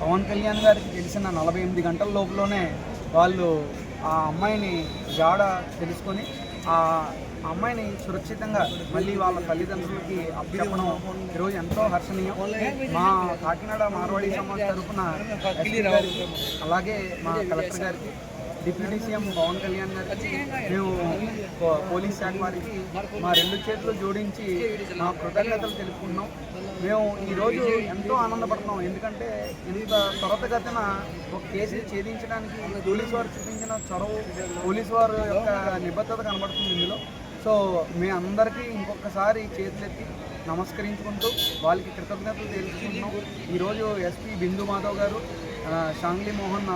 పవన్ కళ్యాణ్ గారికి తెలిసిన నలభై ఎనిమిది గంటల లోపులోనే వాళ్ళు ఆ అమ్మాయిని జాడ తెలుసుకొని ఆ అమ్మాయిని సురక్షితంగా మళ్ళీ వాళ్ళ తల్లిదండ్రులకి అప్పచెప్పడం ఈరోజు ఎంతో హర్షణీయం. మా కాకినాడ మార్వాడి సమాజ్ తరఫున అలాగే మా కలెక్టర్ గారికి డిప్యూటీ సీఎం పవన్ కళ్యాణ్ గారికి మేము పోలీస్ శాఖ వారికి మా రెండు చేతులు జోడించి మా కృతజ్ఞతలు తెలుపుకున్నాం. మేము ఈరోజు ఎంతో ఆనందపడుతున్నాం. ఎందుకంటే ఇంత త్వరతగతిన ఒక కేసుని ఛేదించడానికి పోలీసు వారు చూపించిన చొరవ పోలీసు వారు యొక్క నిబద్ధత కనబడుతుంది ఇందులో. సో మీ అందరికీ ఇంకొకసారి చేతులెత్తి నమస్కరించుకుంటూ వాళ్ళకి కృతజ్ఞతలు తెలుసుకుంటున్నాం ఈరోజు ఎస్పీ బిందు మాధవ్ గారు షాంగ్లీ మోహన్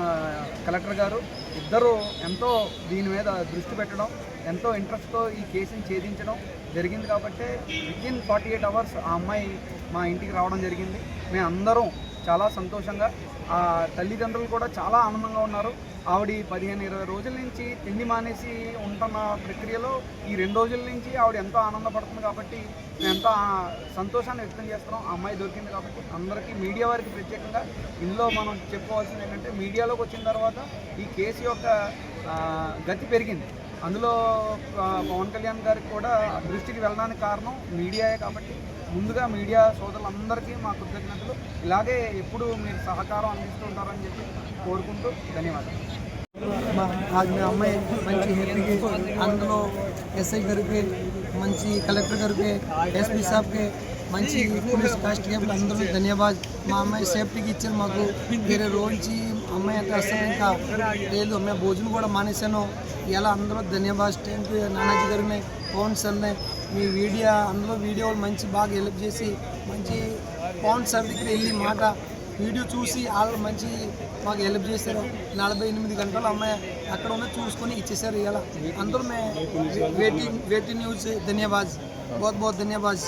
కలెక్టర్ గారు ఇద్దరు ఎంతో దీని మీద దృష్టి పెట్టడం ఎంతో ఇంట్రెస్ట్తో ఈ కేసుని ఛేదించడం జరిగింది కాబట్టి within forty eight hours ఆ అమ్మాయి మా ఇంటికి రావడం జరిగింది. మేము అందరం చాలా సంతోషంగా ఆ తల్లిదండ్రులు కూడా చాలా ఆనందంగా ఉన్నారు. ఆవిడ పదిహేను ఇరవై రోజుల నుంచి తిండి మానేసి ఉంటున్న ప్రక్రియలో ఈ రెండు రోజుల నుంచి ఆవిడ ఎంతో ఆనందపడుతుంది కాబట్టి మేము ఎంతో సంతోషాన్ని వ్యక్తం చేస్తున్నాం. ఆ అమ్మాయి దొరికింది కాబట్టి అందరికీ మీడియా వారికి ప్రత్యేకంగా ఇందులో మనం చెప్పుకోవాల్సింది ఏంటంటే మీడియాలోకి వచ్చిన తర్వాత ఈ కేసు యొక్క గతి పెరిగింది. అందులో పవన్ కళ్యాణ్ గారికి కూడా దృష్టికి వెళ్ళడానికి కారణం మీడియాయే కాబట్టి ముందుగా మీడియా సోదరులందరికీ మా కృతజ్ఞతలు. ఇలాగే ఎప్పుడు మీరు సహకారం అందిస్తూ ఉంటారని చెప్పి కోరుకుంటూ ధన్యవాదాలు. మా మీ అమ్మాయి మంచి హెల్త్కి అందులో ఎస్ఐ గారికి మంచి కలెక్టర్ గారికి ఎస్పీ సాబ్కి మంచి పోలీస్ కానిస్టేబుల్ అందరూ ధన్యవాద్. మా అమ్మాయి సేఫ్టీకి ఇచ్చారు మాకు. వేరే రోజు అమ్మాయి అంటే అసలు ఇంకా లేదు. మేము భోజనం కూడా మానేశాను. ఇలా అందరూ ధన్యవాద్. స్టేట్ నానాజీ గారిని. పవన్ సార్ని మీ వీడియో అందులో వీడియోలు మంచి బాగా హెల్ప్ చేసి మంచి పవన్ సార్ దగ్గర వెళ్ళి మాట వీడియో చూసి వాళ్ళు మంచి మాకు హెల్ప్ చేశారు. నలభై ఎనిమిది గంటలు అమ్మాయి అక్కడ ఉన్న చూసుకొని ఇచ్చేసారు ఇలా అందరూ మే వేటి వేటి న్యూస్ ధన్యవాద్. బహుత్ బహుత్ ధన్యవాద్.